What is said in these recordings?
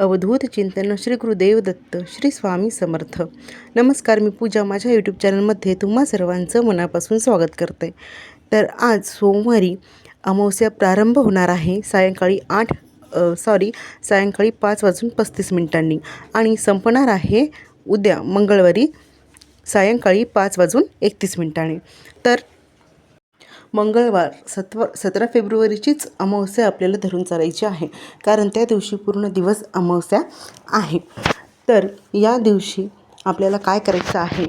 अवधूत चिंतन श्री गुरुदेव दत्त श्री स्वामी समर्थ. नमस्कार मी पूजा माझ्या यूट्यूब चॅनलमध्ये तुम्हा सर्वांचं मनापासून स्वागत करते. तर आज सोमवारी अमावस्या प्रारंभ होणार आहे सायंकाळी आठ सॉरी सायंकाळी पाच वाजून पस्तीस मिनिटांनी. आणि संपणार आहे उद्या मंगळवारी सायंकाळी पाच वाजून एकतीस मिनिटांनी. तर मंगळवार सत्व सतरा फेब्रुवारीचीच अमावस्या आपल्याला धरून चालायची आहे. कारण त्या दिवशी पूर्ण दिवस अमावस्या आहे. तर या दिवशी आपल्याला काय करायचं आहे?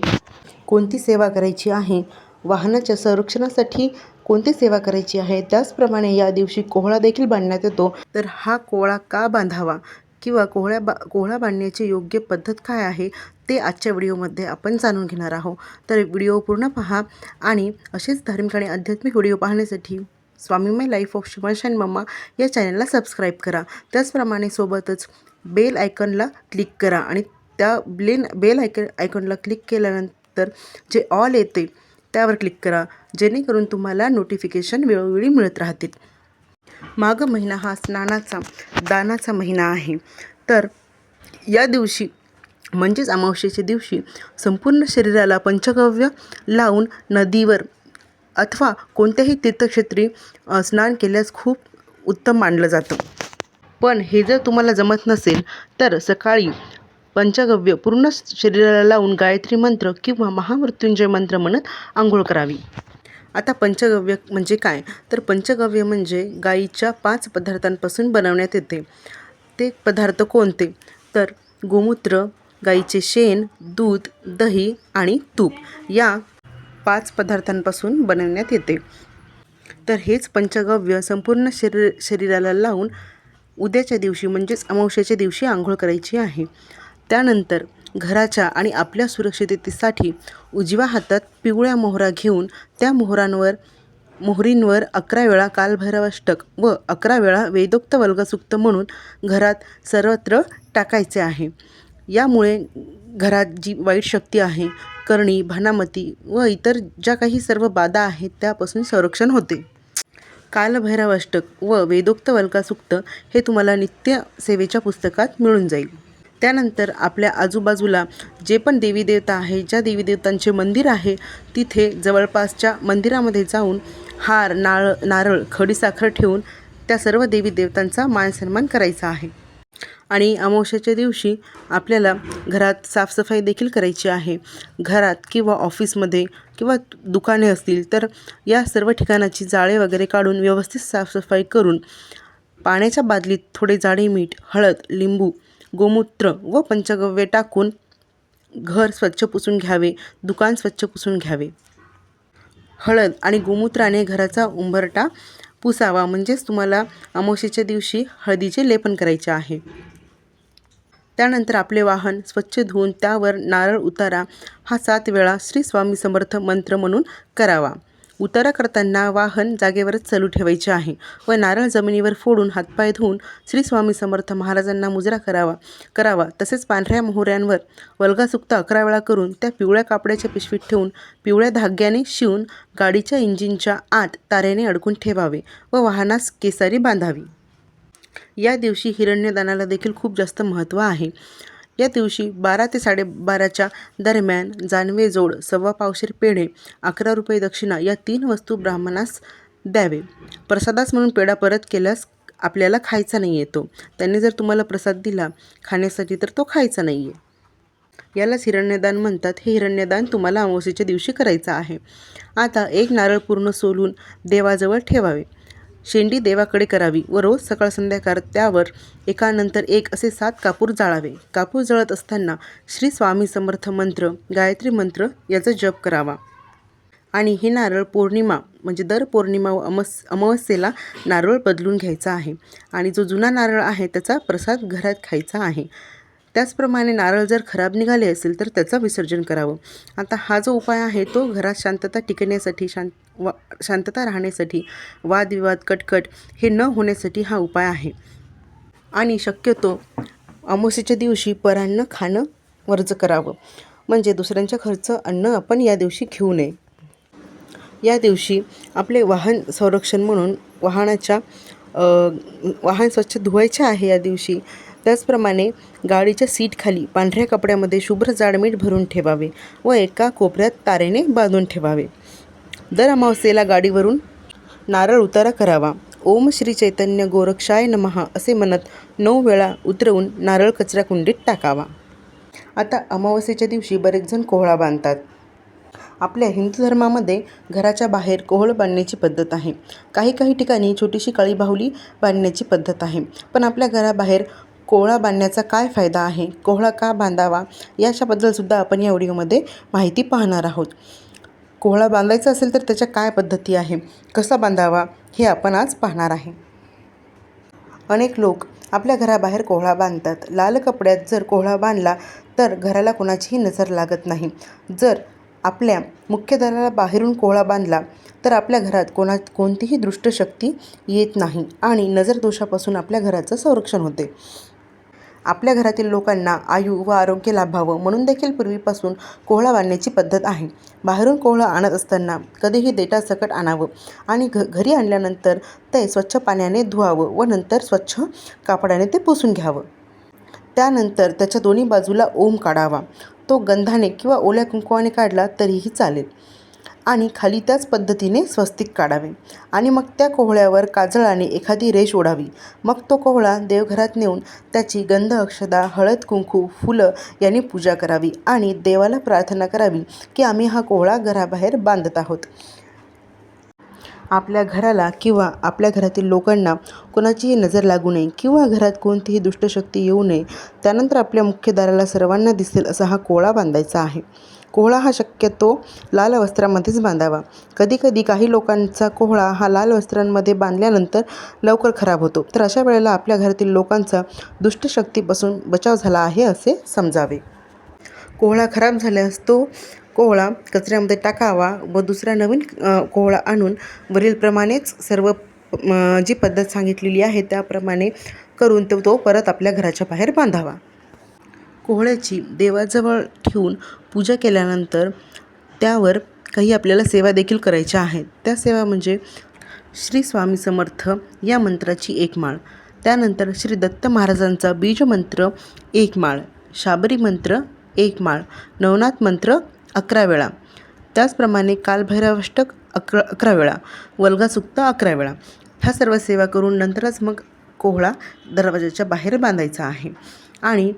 कोणती सेवा करायची आहे? वाहनाच्या संरक्षणासाठी कोणती सेवा करायची आहे? त्याचप्रमाणे या दिवशी कोहळा देखील बांधण्यात येतो. तर हा कोहळा का बांधावा? किंवा कोहळ्या बा कोहळा बांधण्याची योग्य पद्धत काय आहे ते आजच्या व्हिडिओमध्ये आपण जाणून घेणार आहोत. तर व्हिडिओ पूर्ण पहा आणि असेच धार्मिक आणि आध्यात्मिक व्हिडिओ पाहण्यासाठी स्वामीमय लाईफ ऑफ शिवशान मम्मा या चॅनलला सबस्क्राईब करा. त्याचप्रमाणे सोबतच बेल आयकनला क्लिक करा आणि त्या ब्लेन बेल आयकन आयकॉनला क्लिक केल्यानंतर जे ऑल येते त्यावर क्लिक करा जेणेकरून तुम्हाला नोटिफिकेशन वेळोवेळी मिळत राहतील. माघ महिना हा स्नानाचा दानाचा महिना आहे. तर या दिवशी म्हणजेच अमावस्येच्या दिवशी संपूर्ण शरीराला पंचगव्य लावून नदीवर अथवा कोणत्याही तीर्थक्षेत्री स्नान केल्यास खूप उत्तम मानलं जातं. पण हे जर तुम्हाला जमत नसेल तर सकाळी पंचगव्य पूर्ण शरीराला लावून गायत्री मंत्र किंवा महामृत्युंजय मंत्र म्हणत आंघोळ करावी. आता पंचगव्य म्हणजे काय? तर पंचगव्य म्हणजे गाईच्या पाच पदार्थांपासून बनवण्यात येते. ते पदार्थ कोणते? तर गोमूत्र गाईचे शेण दूध दही आणि तूप या पाच पदार्थांपासून बनवण्यात येते. तर हेच पंचगव्य संपूर्ण शरीर शरीराला लावून उद्याच्या दिवशी म्हणजेच अमावस्याच्या दिवशी आंघोळ करायची आहे. त्यानंतर घराच्या आणि आपल्या सुरक्षिततेसाठी उजव्या हातात पिवळ्या मोहरा घेऊन त्या मोहरांवर मोहरींवर अकरा वेळा कालभैरवाष्टक व अकरा वेळा वेदोक्त वल्गसूक्त म्हणून घरात सर्वत्र टाकायचे आहे. यामुळे घरात जी वाईट शक्ती आहे करणी भानामती व इतर ज्या काही सर्व बाधा आहेत त्यापासून संरक्षण होते. कालभैरवाष्टक व वेदोक्त वल्कासूक्त हे तुम्हाला नित्य सेवेच्या पुस्तकात मिळून जाईल. त्यानंतर आपल्या आजूबाजूला जे पण देवी देवता आहे ज्या देवी देवतांचे मंदिर आहे तिथे जवळपासच्या मंदिरामध्ये जाऊन हार नाळ नारळ खडीसाखर ठेवून त्या सर्व देवी देवतांचा मानसन्मान करायचा आहे. आणि अमावस्याच्या दिवशी आपल्याला घरात साफसफाई देखील करायची आहे. घरात किंवा ऑफिसमध्ये किंवा दुकाने असतील तर या सर्व ठिकाणाची जाळे वगैरे काढून व्यवस्थित साफसफाई करून पाण्याच्या बादलीत थोडे जाडे मीठ हळद लिंबू गोमूत्र व पंचगव्य टाकून घर स्वच्छ पुसून घ्यावे दुकान स्वच्छ पुसून घ्यावे. हळद आणि गोमूत्राने घराचा उंबरटा पुसावा म्हणजेच तुम्हाला अमावस्येच्या दिवशी हळदीचे लेपन करायचे आहे. त्यानंतर आपले वाहन स्वच्छ धुवून त्यावर नारळ उतारा हा सात वेळा श्री स्वामी समर्थ मंत्र म्हणून करावा. उतारा करताना वाहन जागेवरच चालू ठेवायचे आहे व नारळ जमिनीवर फोडून हातपाय धुवून श्री स्वामी समर्थ महाराजांना मुजरा करावा करावा. तसेच पांढऱ्या मोहऱ्यांवर वल्गासुक्त अकरा वेळा करून त्या पिवळ्या कापड्याच्या पिशवीत ठेवून पिवळ्या धाग्याने शिवून गाडीच्या इंजिनच्या आत तारेने अडकून ठेवावे व वाहनास केसारी बांधावी. या दिवशी हिरण्यदानाला देखील खूप जास्त महत्त्व आहे. या दिवशी बारा ते साडेबाराच्या दरम्यान जानवे जोड सव्वा पावशेर पेढे अकरा रुपये दक्षिणा या तीन वस्तू ब्राह्मणास द्यावे. प्रसादास म्हणून पेढा परत केल्यास आपल्याला खायचा नाही येतो त्यांनी जर तुम्हाला प्रसाद दिला खाण्यासाठी तर तो खायचा नाही आहे यालाच हिरण्यदान म्हणतात. हे हिरण्यदान तुम्हाला अमावस्येच्या दिवशी करायचं आहे. आता एक नारळ पूर्ण सोलून देवाजवळ ठेवावे. शेंडी देवाकडे करावी व रोज सकाळ संध्याकाळ त्यावर एकानंतर एक असे सात कापूर जाळावे. कापूर जळत असताना श्री स्वामी समर्थ मंत्र गायत्री मंत्र याचा जप करावा. आणि हे नारळ पौर्णिमा म्हणजे दर पौर्णिमा व अमस अमावस्येला नारळ बदलून घ्यायचा आहे. आणि जो जुना नारळ आहे त्याचा प्रसाद घरात खायचा आहे. त्याचप्रमाणे नारळ जर खराब निघाले असेल तर त्याचं विसर्जन करावं. आता हा जो उपाय आहे तो घरात शांतता टिकण्यासाठी शांत वा शांतता राहण्यासाठी वादविवाद कटकट हे न होण्यासाठी हा उपाय आहे. आणि शक्यतो अमावस्येच्या दिवशी परान्न खाणं वर्ज करावं. म्हणजे दुसऱ्यांच्या खर्च अन्न आपण या दिवशी घेऊ नये. या दिवशी आपले वाहन संरक्षण म्हणून वाहनाच्या वाहन स्वच्छ धुवायचे आहे या दिवशी. त्याचप्रमाणे गाडीच्या सीटखाली पांढऱ्या कपड्यामध्ये शुभ्र जाड मीठ भरून ठेवावे व एका कोपऱ्यात तारेने बांधून ठेवावे. दर अमावस्येला गाडीवरून नारळ उतारा करावा. ओम श्री चैतन्य गोरक्षाय नमः असे म्हणत नऊ वेळा उतरवून नारळ कचरा कुंडीत टाकावा. आता अमावस्येच्या दिवशी बरेच जण कोहळा बांधतात. आपल्या हिंदू धर्मामध्ये घराच्या बाहेर कोहळ बांधण्याची पद्धत आहे. काही काही ठिकाणी छोटीशी काळी बाहुली बांधण्याची पद्धत आहे. पण आपल्या घराबाहेर कोहळा बांधण्याचा काय फायदा आहे? कोहळा का बांधावा? याच्याबद्दलसुद्धा आपण या व्हिडिओमध्ये माहिती पाहणार आहोत. कोहळा बांधायचा असेल तर त्याच्या काय पद्धती आहे? कसा बांधावा? हे आपण आज पाहणार आहे. अनेक लोक आपल्या घराबाहेर कोहळा बांधतात. लाल कपड्यात जर कोहळा बांधला तर घराला कोणाचीही नजर लागत नाही. जर आपल्या मुख्य दाराला बाहेरून कोहळा बांधला तर आपल्या घरात कोणा कोणतीही दृष्ट शक्ती येत नाही आणि नजर दोषापासून आपल्या घराचं संरक्षण होते. आपल्या घरातील लोकांना आयु व आरोग्य लाभावं म्हणून देखील पूर्वीपासून कोहळा बांधण्याची पद्धत आहे. बाहेरून कोहळा आणत असताना कधीही देटासकट आणावं आणि घ घरी आणल्यानंतर ते स्वच्छ पाण्याने धुवावं व नंतर स्वच्छ कापडाने ते पुसून घ्यावं. त्यानंतर त्याच्या दोन्ही बाजूला ओम काढावा. तो गंधाने किंवा ओल्या कुंकवाने काढला तरीही चालेल. आणि खाली त्याच पद्धतीने स्वस्तिक काढावे. आणि मग त्या कोहळ्यावर काजळाने एखादी रेष ओढावी. मग तो कोहळा देवघरात नेऊन त्याची गंध अक्षदा हळद कुंकू फुलं यांनी पूजा करावी आणि देवाला प्रार्थना करावी की आम्ही हा कोहळा घराबाहेर बांधत आहोत. आपल्या घराला किंवा आपल्या घरातील लोकांना कोणाचीही नजर लागू नये किंवा घरात कोणतीही दुष्टशक्ती येऊ नये त्यानंतर आपल्या मुख्य दाराला सर्वांना दिसेल असा हा कोहळा बांधायचा आहे. कोहळा हा शक्यतो लाल वस्त्रामध्येच बांधावा. कधीकधी काही लोकांचा कोहळा हा लाल वस्त्रांमध्ये बांधल्यानंतर लवकर खराब होतो. तर अशा वेळेला आपल्या घरातील लोकांचा दुष्टशक्तीपासून बचाव झाला आहे असे समजावे. कोहळा खराब झाल्यास तो कोहळा कचऱ्यामध्ये टाकावा व दुसरा नवीन कोहळा आणून वरीलप्रमाणेच सर्व जी पद्धत सांगितलेली आहे त्याप्रमाणे करून तो तो परत आपल्या घराच्या बाहेर बांधावा. कोहळ्याची देवाजवळ ठेवून पूजा केल्यानंतर त्यावर काही आपल्याला सेवा देखील करायच्या आहेत. त्या सेवा म्हणजे श्री स्वामी समर्थ या मंत्राची एक माळ. त्यानंतर श्री दत्त महाराजांचा बीजमंत्र एक माळ. शाबरी मंत्र एक माळ. नवनाथ मंत्र अकरा वेळा. त्याचप्रमाणे कालभैरवाष्टक अकरा अकरा वेळा. वल्गासुक्त अकरा वेळा. ह्या सर्व सेवा करून नंतरच मग कोहळा दरवाजाच्या बाहेर बांधायचा आहे. आणि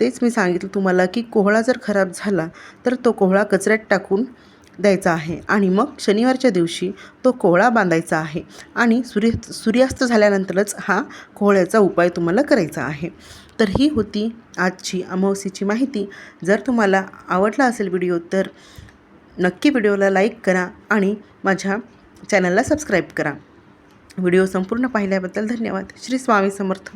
तेच मी सांगितलं तुम्हाला की कोहळा जर खराब झाला तर तो कोहळा कचऱ्यात टाकून द्यायचा आहे. आणि मग शनिवारच्या दिवशी तो कोहळा बांधायचा आहे. आणि सूर्य सूर्यास्त झाल्यानंतरच हा कोहळ्याचा उपाय तुम्हाला करायचा आहे. तर ही होती आजची अमावस्येची माहिती. जर तुम्हाला आवडला असेल व्हिडिओ तर नक्की व्हिडिओला लाईक करा आणि माझ्या चॅनलला सबस्क्राईब करा. व्हिडिओ संपूर्ण पाहिल्याबद्दल धन्यवाद. श्री स्वामी समर्थ.